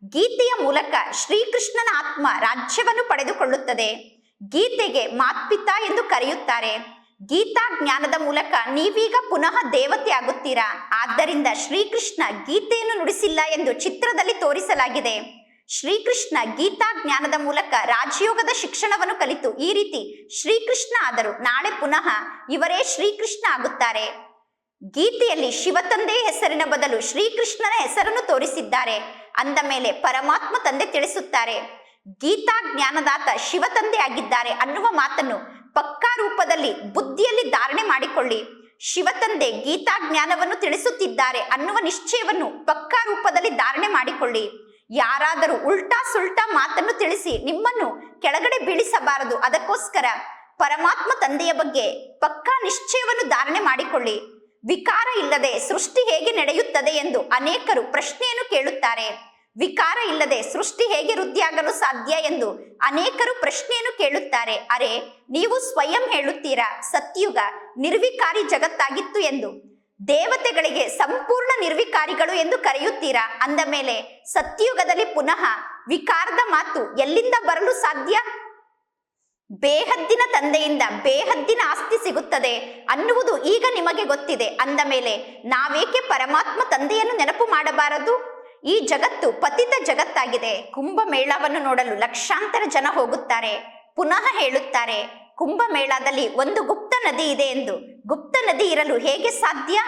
ಗೀತೆಯ ಮೂಲಕ ಶ್ರೀಕೃಷ್ಣನ ಆತ್ಮ ರಾಜ್ಯವನ್ನು ಪಡೆದುಕೊಳ್ಳುತ್ತದೆ. ಗೀತೆಗೆ ಮಾತ್ಪಿತಾ ಎಂದು ಕರೆಯುತ್ತಾರೆ. ಗೀತಾ ಜ್ಞಾನದ ಮೂಲಕ ನೀವೀಗ ಪುನಃ ದೇವತೆ ಆಗುತ್ತೀರಾ? ಆದ್ದರಿಂದ ಶ್ರೀಕೃಷ್ಣ ಗೀತೆಯನ್ನು ನುಡಿಸಿಲ್ಲ ಎಂದು ಚಿತ್ರದಲ್ಲಿ ತೋರಿಸಲಾಗಿದೆ. ಶ್ರೀಕೃಷ್ಣ ಗೀತಾ ಜ್ಞಾನದ ಮೂಲಕ ರಾಜಯೋಗದ ಶಿಕ್ಷಣವನ್ನು ಕಲಿತು ಈ ರೀತಿ ಶ್ರೀಕೃಷ್ಣ ಆದರು. ನಾಳೆ ಪುನಃ ಇವರೇ ಶ್ರೀಕೃಷ್ಣ ಆಗುತ್ತಾರೆ. ಗೀತೆಯಲ್ಲಿ ಶಿವತಂದೆ ಹೆಸರಿನ ಬದಲು ಶ್ರೀಕೃಷ್ಣನ ಹೆಸರನ್ನು ತೋರಿಸಿದ್ದಾರೆ. ಅಂದ ಮೇಲೆ ಪರಮಾತ್ಮ ತಂದೆ ತಿಳಿಸುತ್ತಾರೆ. ಗೀತಾ ಜ್ಞಾನದಾತ ಶಿವತಂದೆ ಆಗಿದ್ದಾರೆ ಅನ್ನುವ ಮಾತನ್ನು ಪಕ್ಕಾ ರೂಪದಲ್ಲಿ ಬುದ್ಧಿಯಲ್ಲಿ ಧಾರಣೆ ಮಾಡಿಕೊಳ್ಳಿ. ಶಿವತಂದೆ ಗೀತಾ ಜ್ಞಾನವನ್ನು ತಿಳಿಸುತ್ತಿದ್ದಾರೆ ಅನ್ನುವ ನಿಶ್ಚಯವನ್ನು ಪಕ್ಕಾ ರೂಪದಲ್ಲಿ ಧಾರಣೆ ಮಾಡಿಕೊಳ್ಳಿ. ಯಾರಾದರೂ ಉಲ್ಟಾ ಸುಲ್ಟಾ ಮಾತನ್ನು ತಿಳಿಸಿ ನಿಮ್ಮನ್ನು ಕೆಳಗಡೆ ಬೀಳಿಸಬಾರದು. ಅದಕ್ಕೋಸ್ಕರ ಪರಮಾತ್ಮ ತಂದೆಯ ಬಗ್ಗೆ ಪಕ್ಕಾ ನಿಶ್ಚಯವನ್ನು ಧಾರಣೆ ಮಾಡಿಕೊಳ್ಳಿ. ವಿಕಾರ ಇಲ್ಲದೆ ಸೃಷ್ಟಿ ಹೇಗೆ ನಡೆಯುತ್ತದೆ ಎಂದು ಅನೇಕರು ಪ್ರಶ್ನೆಯನ್ನು ಕೇಳುತ್ತಾರೆ. ವಿಕಾರ ಇಲ್ಲದೆ ಸೃಷ್ಟಿ ಹೇಗೆ ವೃದ್ಧಿಯಾಗಲು ಸಾಧ್ಯ ಎಂದು ಅನೇಕರು ಪ್ರಶ್ನೆಯನ್ನು ಕೇಳುತ್ತಾರೆ. ಅರೆ, ನೀವು ಸ್ವಯಂ ಹೇಳುತ್ತೀರಾ? ಸತ್ಯುಗ, ನಿರ್ವಿಕಾರಿ ಜಗತ್ತಾಗಿತ್ತು ಎಂದು. ದೇವತೆಗಳಿಗೆ ಸಂಪೂರ್ಣ ನಿರ್ವಿಕಾರಿಗಳು ಎಂದು ಕರೆಯುತ್ತೀರಾ? ಅಂದ ಮೇಲೆ, ಸತ್ಯುಗದಲ್ಲಿ ಪುನಃ ವಿಕಾರದ ಮಾತು ಎಲ್ಲಿಂದ ಬರಲು ಸಾಧ್ಯ? ಬೇಹದ್ದಿನ ತಂದೆಯಿಂದ ಬೇಹದ್ದಿನ ಆಸ್ತಿ ಸಿಗುತ್ತದೆ ಅನ್ನುವುದು ಈಗ ನಿಮಗೆ ಗೊತ್ತಿದೆ. ಅಂದ ಮೇಲೆ, ನಾವೇಕೆ ಪರಮಾತ್ಮ ತಂದೆಯನ್ನು ನೆನಪು ಮಾಡಬಾರದು? ಈ ಜಗತ್ತು ಪತಿತ ಜಗತ್ತಾಗಿದೆ. ಕುಂಭಮೇಳವನ್ನು ನೋಡಲು ಲಕ್ಷಾಂತರ ಜನ ಹೋಗುತ್ತಾರೆ. ಪುನಃ ಹೇಳುತ್ತಾರೆ, ಕುಂಭಮೇಳದಲ್ಲಿ ಒಂದು ಗುಪ್ತ ನದಿ ಇದೆ ಎಂದು. ಗುಪ್ತ ನದಿ ಇರಲು ಹೇಗೆ ಸಾಧ್ಯ?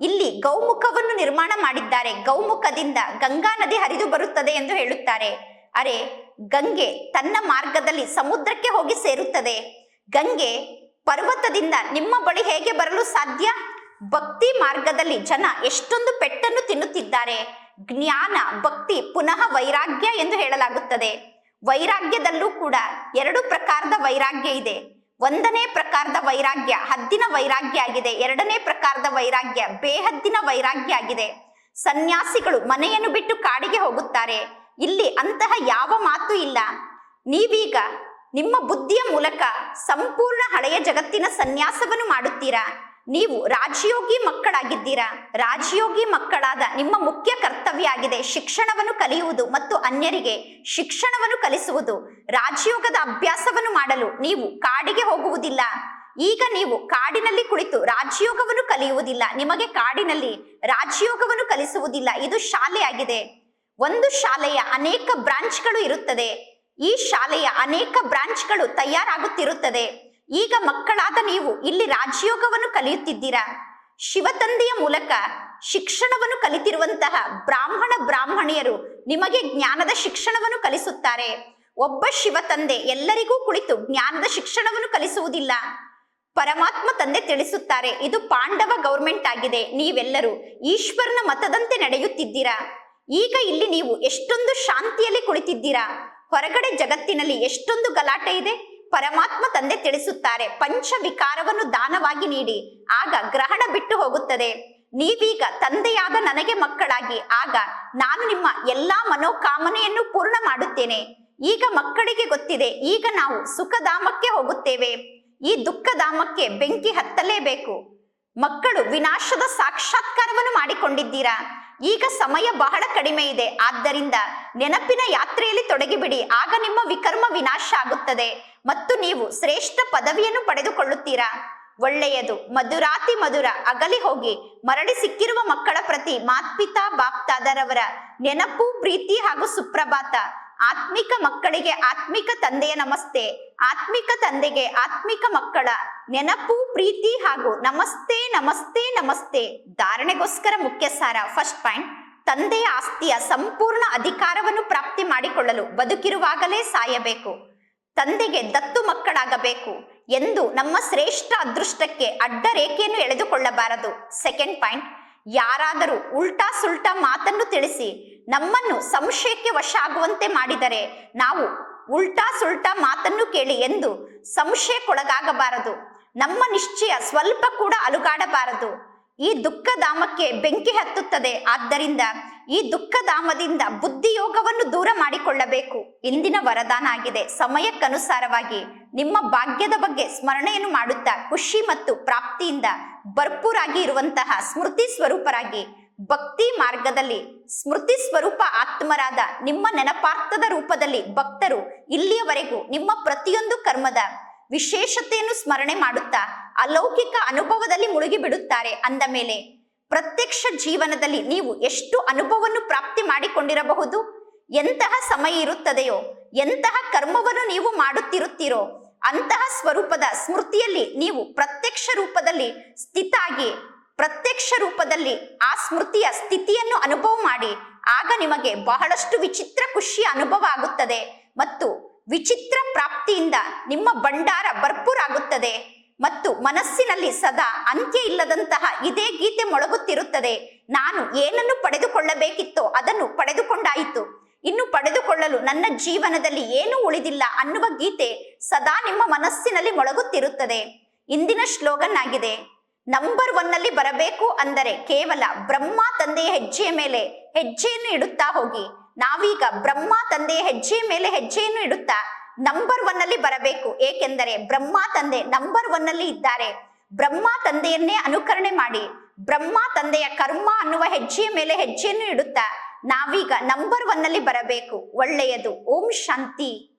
ಇಲ್ಲಿ ಗೌಮುಖವನ್ನು ನಿರ್ಮಾಣ ಮಾಡಿದ್ದಾರೆ. ಗೌಮುಖದಿಂದ ಗಂಗಾ ನದಿ ಹರಿದು ಬರುತ್ತದೆ ಎಂದು ಹೇಳುತ್ತಾರೆ. ಅರೆ, ಗಂಗೆ ತನ್ನ ಮಾರ್ಗದಲ್ಲಿ ಸಮುದ್ರಕ್ಕೆ ಹೋಗಿ ಸೇರುತ್ತದೆ. ಗಂಗೆ ಪರ್ವತದಿಂದ ನಿಮ್ಮ ಬಳಿ ಹೇಗೆ ಬರಲು ಸಾಧ್ಯ? ಭಕ್ತಿ ಮಾರ್ಗದಲ್ಲಿ ಜನ ಎಷ್ಟೊಂದು ಪೆಟ್ಟನ್ನು ತಿನ್ನುತ್ತಿದ್ದಾರೆ. ಜ್ಞಾನ, ಭಕ್ತಿ ಪುನಃ ವೈರಾಗ್ಯ ಎಂದು ಹೇಳಲಾಗುತ್ತದೆ. ವೈರಾಗ್ಯದಲ್ಲೂ ಕೂಡ ಎರಡು ಪ್ರಕಾರದ ವೈರಾಗ್ಯ ಇದೆ. ಒಂದನೇ ಪ್ರಕಾರದ ವೈರಾಗ್ಯ ಹದ್ದಿನ ವೈರಾಗ್ಯ ಆಗಿದೆ. ಎರಡನೇ ಪ್ರಕಾರದ ವೈರಾಗ್ಯ ಬೇಹದ್ದಿನ ವೈರಾಗ್ಯ ಆಗಿದೆ. ಸನ್ಯಾಸಿಗಳು ಮನೆಯನ್ನು ಬಿಟ್ಟು ಕಾಡಿಗೆ ಹೋಗುತ್ತಾರೆ. ಇಲ್ಲಿ ಅಂತಹ ಯಾವ ಮಾತು ಇಲ್ಲ. ನೀವೀಗ ನಿಮ್ಮ ಬುದ್ಧಿಯ ಮೂಲಕ ಸಂಪೂರ್ಣ ಹಳೆಯ ಜಗತ್ತಿನ ಸನ್ಯಾಸವನ್ನು ಮಾಡುತ್ತೀರಾ? ನೀವು ರಾಜಯೋಗಿ ಮಕ್ಕಳಾಗಿದ್ದೀರಾ? ರಾಜಯೋಗಿ ಮಕ್ಕಳಾದ ನಿಮ್ಮ ಮುಖ್ಯ ಕರ್ತವ್ಯ ಆಗಿದೆ ಶಿಕ್ಷಣವನ್ನು ಕಲಿಯುವುದು ಮತ್ತು ಅನ್ಯರಿಗೆ ಶಿಕ್ಷಣವನ್ನು ಕಲಿಸುವುದು. ರಾಜಯೋಗದ ಅಭ್ಯಾಸವನ್ನು ಮಾಡಲು ನೀವು ಕಾಡಿಗೆ ಹೋಗುವುದಿಲ್ಲ. ಈಗ ನೀವು ಕಾಡಿನಲ್ಲಿ ಕುಳಿತು ರಾಜಯೋಗವನ್ನು ಕಲಿಯುವುದಿಲ್ಲ. ನಿಮಗೆ ಕಾಡಿನಲ್ಲಿ ರಾಜಯೋಗವನ್ನು ಕಲಿಸುವುದಿಲ್ಲ. ಇದು ಶಾಲೆ ಆಗಿದೆ ಒಂದು ಶಾಲೆಯ ಅನೇಕ ಬ್ರಾಂಚ್ಗಳು ಇರುತ್ತದೆ. ಈ ಶಾಲೆಯ ಅನೇಕ ಬ್ರಾಂಚ್ಗಳು ತಯಾರಾಗುತ್ತಿರುತ್ತದೆ. ಈಗ ಮಕ್ಕಳಾದ ನೀವು ಇಲ್ಲಿ ರಾಜಯೋಗವನ್ನು ಕಲಿಯುತ್ತಿದ್ದೀರಾ? ಶಿವತಂದೆಯ ಮೂಲಕ ಶಿಕ್ಷಣವನ್ನು ಕಲಿತಿರುವಂತಹ ಬ್ರಾಹ್ಮಣ ಬ್ರಾಹ್ಮಣಿಯರು ನಿಮಗೆ ಜ್ಞಾನದ ಶಿಕ್ಷಣವನ್ನು ಕಲಿಸುತ್ತಾರೆ. ಒಬ್ಬ ಶಿವತಂದೆ ಎಲ್ಲರಿಗೂ ಕುಳಿತು ಜ್ಞಾನದ ಶಿಕ್ಷಣವನ್ನು ಕಲಿಸುವುದಿಲ್ಲ. ಪರಮಾತ್ಮ ತಂದೆ ತಿಳಿಸುತ್ತಾರೆ, ಇದು ಪಾಂಡವ ಗೌರ್ಮೆಂಟ್ ಆಗಿದೆ, ನೀವೆಲ್ಲರೂ ಈಶ್ವರನ ಮತದಂತೆ ನಡೆಯುತ್ತಿದ್ದೀರಾ? ಈಗ ಇಲ್ಲಿ ನೀವು ಎಷ್ಟೊಂದು ಶಾಂತಿಯಲ್ಲಿ ಕುಳಿತಿದ್ದೀರಾ? ಹೊರಗಡೆ ಜಗತ್ತಿನಲ್ಲಿ ಎಷ್ಟೊಂದು ಗಲಾಟೆ ಇದೆ? ಪರಮಾತ್ಮ ತಂದೆ ತಿಳಿಸುತ್ತಾರೆ. ಪಂಚ ವಿಕಾರವನ್ನು ದಾನವಾಗಿ ನೀಡಿ. ಆಗ ಗ್ರಹಣ ಬಿಟ್ಟು ಹೋಗುತ್ತದೆ. ನೀವೀಗ ತಂದೆಯಾದ ನನಗೆ ಮಕ್ಕಳಾಗಿ. ಆಗ ನಾನು ನಿಮ್ಮ ಎಲ್ಲಾ ಮನೋಕಾಮನೆಯನ್ನು ಪೂರ್ಣ ಮಾಡುತ್ತೇನೆ. ಈಗ ಮಕ್ಕಳಿಗೆ ಗೊತ್ತಿದೆ. ಈಗ ನಾವು ಸುಖಧಾಮಕ್ಕೆ ಹೋಗುತ್ತೇವೆ. ಈ ದುಃಖಧಾಮಕ್ಕೆ ಬೆಂಕಿ ಹತ್ತಲೇಬೇಕು. ಮಕ್ಕಳು ವಿನಾಶದ ಸಾಕ್ಷಾತ್ಕಾರವನ್ನು ಮಾಡಿಕೊಂಡಿದ್ದೀರಾ? ಈಗ ಸಮಯ ಬಹಳ ಕಡಿಮೆ ಇದೆ. ಆದ್ದರಿಂದ ನೆನಪಿನ ಯಾತ್ರೆಯಲ್ಲಿ ತೊಡಗಿಬಿಡಿ. ಆಗ ನಿಮ್ಮ ವಿಕರ್ಮ ವಿನಾಶ ಆಗುತ್ತದೆ. ಮತ್ತು ನೀವು ಶ್ರೇಷ್ಠ ಪದವಿಯನ್ನು ಪಡೆದುಕೊಳ್ಳುತ್ತೀರಾ? ಒಳ್ಳೆಯದು. ಮಧುರಾತಿ ಮಧುರ. ಅಗಲಿ ಹೋಗಿ. ಮರಳಿ ಸಿಕ್ಕಿರುವ ಮಕ್ಕಳ ಪ್ರತಿ ಮಾತ್ಪಿತಾ, ಬಾಪ್ತಾದರವರ ನೆನಪು, ಪ್ರೀತಿ ಹಾಗೂ ಸುಪ್ರಭಾತ. ಆತ್ಮಿಕ ಮಕ್ಕಳಿಗೆ ಆತ್ಮಿಕ ತಂದೆಯ ನಮಸ್ತೆ. ಆತ್ಮಿಕ ತಂದೆಗೆ ಆತ್ಮಿಕ ಮಕ್ಕಳ ನೆನಪು, ಪ್ರೀತಿ ಹಾಗೂ ನಮಸ್ತೆ ನಮಸ್ತೆ ನಮಸ್ತೆ. ಧಾರಣೆಗೋಸ್ಕರ ಮುಖ್ಯ ಸಾರ. First point. ತಂದೆಯ ಆಸ್ತಿಯ ಸಂಪೂರ್ಣ ಅಧಿಕಾರವನ್ನು ಪ್ರಾಪ್ತಿ ಮಾಡಿಕೊಳ್ಳಲು ಬದುಕಿರುವಾಗಲೇ ಸಾಯಬೇಕು. ತಂದೆಗೆ ದತ್ತು ಮಕ್ಕಳಾಗಬೇಕು ಎಂದು ನಮ್ಮ ಶ್ರೇಷ್ಠ ಅದೃಷ್ಟಕ್ಕೆ ಅಡ್ಡ ರೇಖೆಯನ್ನು ಎಳೆದುಕೊಳ್ಳಬಾರದು. ಸೆಕೆಂಡ್ ಪಾಯಿಂಟ್ ಯಾರಾದರೂ ಉಲ್ಟಾ ಸುಲ್ಟಾ ಮಾತನ್ನು ತಿಳಿಸಿ ನಮ್ಮನ್ನು ಸಂಶಯಕ್ಕೆ ವಶ ಆಗುವಂತೆ ಮಾಡಿದರೆ ನಾವು ಉಲ್ಟಾ ಸುಲ್ಟಾ ಮಾತನ್ನು ಕೇಳಿ ಎಂದು ಸಂಶಯಕ್ಕೊಳಗಾಗಬಾರದು. ನಮ್ಮ ನಿಶ್ಚಯ ಸ್ವಲ್ಪ ಕೂಡ ಅಲುಗಾಡಬಾರದು. ಈ ದುಃಖಧಾಮಕ್ಕೆ ಬೆಂಕಿ ಹತ್ತುತ್ತದೆ. ಆದ್ದರಿಂದ ಈ ದುಃಖಧಾಮದಿಂದ ಬುದ್ಧಿಯೋಗವನ್ನು ದೂರ ಮಾಡಿಕೊಳ್ಳಬೇಕು. ಇಂದಿನ ವರದಾನ ಆಗಿದೆ. ಸಮಯಕ್ಕನುಸಾರವಾಗಿ ನಿಮ್ಮ ಭಾಗ್ಯದ ಬಗ್ಗೆ ಸ್ಮರಣೆಯನ್ನು ಮಾಡುತ್ತಾ ಖುಷಿ ಮತ್ತು ಪ್ರಾಪ್ತಿಯಿಂದ ಭರ್ಪೂರಾಗಿ ಇರುವಂತಹ ಸ್ಮೃತಿ ಸ್ವರೂಪರಾಗಿ ಭಕ್ತಿ ಮಾರ್ಗದಲ್ಲಿ ಸ್ಮೃತಿ ಸ್ವರೂಪ ಆತ್ಮರಾದ ನಿಮ್ಮ ನೆನಪಾರ್ಥದ ರೂಪದಲ್ಲಿ ಭಕ್ತರು ಇಲ್ಲಿಯವರೆಗೂ ನಿಮ್ಮ ಪ್ರತಿಯೊಂದು ಕರ್ಮದ ವಿಶೇಷತೆಯನ್ನು ಸ್ಮರಣೆ ಮಾಡುತ್ತಾ ಅಲೌಕಿಕ ಅನುಭವದಲ್ಲಿ ಮುಳುಗಿ ಬಿಡುತ್ತಾರೆ ಅಂದ ಮೇಲೆ ಪ್ರತ್ಯಕ್ಷ ಜೀವನದಲ್ಲಿ ನೀವು ಎಷ್ಟು ಅನುಭವವನ್ನು ಪ್ರಾಪ್ತಿ ಮಾಡಿಕೊಂಡಿರಬಹುದು? ಎಂತಹ ಸಮಯ ಇರುತ್ತದೆಯೋ? ಎಂತಹ ಕರ್ಮವನ್ನು ನೀವು ಮಾಡುತ್ತಿರುತ್ತೀರೋ? ಅಂತಹ ಸ್ವರೂಪದ ಸ್ಮೃತಿಯಲ್ಲಿ ನೀವು ಪ್ರತ್ಯಕ್ಷ ರೂಪದಲ್ಲಿ ಸ್ಥಿತಾಗಿ, ಪ್ರತ್ಯಕ್ಷ ರೂಪದಲ್ಲಿ ಆ ಸ್ಮೃತಿಯ ಸ್ಥಿತಿಯನ್ನು ಅನುಭವ ಮಾಡಿ, ಆಗ ನಿಮಗೆ ಬಹಳಷ್ಟು ವಿಚಿತ್ರ ಖುಷಿಯ ಅನುಭವ ಆಗುತ್ತದೆ ಮತ್ತು ವಿಚಿತ್ರ ಪ್ರಾಪ್ತಿಯಿಂದ ನಿಮ್ಮ ಭಂಡಾರ ಭರ್ಪೂರಾಗುತ್ತದೆ. ಮತ್ತು ಮನಸ್ಸಿನಲ್ಲಿ ಸದಾ ಅಂತ್ಯ ಇಲ್ಲದಂತಹ ಇದೇ ಗೀತೆ ಮೊಳಗುತ್ತಿರುತ್ತದೆ. ನಾನು ಏನನ್ನು ಪಡೆದುಕೊಳ್ಳಬೇಕಿತ್ತೋ ಅದನ್ನು ಪಡೆದುಕೊಂಡಾಯಿತು. ಇನ್ನು ಪಡೆದುಕೊಳ್ಳಲು ನನ್ನ ಜೀವನದಲ್ಲಿ ಏನೂ ಉಳಿದಿಲ್ಲ ಅನ್ನುವ ಗೀತೆ ಸದಾ ನಿಮ್ಮ ಮನಸ್ಸಿನಲ್ಲಿ ಮೊಳಗುತ್ತಿರುತ್ತದೆ. ಇಂದಿನ ಶ್ಲೋಗನ್ ಆಗಿದೆ ನಂಬರ್ ಒನ್ನಲ್ಲಿ ಬರಬೇಕು ಅಂದರೆ ಕೇವಲ ಬ್ರಹ್ಮ ತಂದೆಯ ಹೆಜ್ಜೆಯ ಮೇಲೆ ಹೆಜ್ಜೆಯನ್ನು ಇಡುತ್ತಾ ಹೋಗಿ. ನಾವೀಗ ಬ್ರಹ್ಮ ತಂದೆಯ ಹೆಜ್ಜೆಯ ಮೇಲೆ ಹೆಜ್ಜೆಯನ್ನು ಇಡುತ್ತಾ ನಂಬರ್ ಒನ್ ಅಲ್ಲಿ ಬರಬೇಕು. ಏಕೆಂದರೆ ಬ್ರಹ್ಮ ತಂದೆ ನಂಬರ್ ಒನ್ ಅಲ್ಲಿ ಇದ್ದಾರೆ. ಬ್ರಹ್ಮ ತಂದೆಯನ್ನೇ ಅನುಕರಣೆ ಮಾಡಿ. ಬ್ರಹ್ಮ ತಂದೆಯ ಕರ್ಮ ಅನ್ನುವ ಹೆಜ್ಜೆಯ ಮೇಲೆ ಹೆಜ್ಜೆಯನ್ನು ಇಡುತ್ತಾ ನಾವೀಗ ನಂಬರ್ ಒನ್ ಅಲ್ಲಿ ಬರಬೇಕು. ಒಳ್ಳೆಯದು. ಓಂ ಶಾಂತಿ.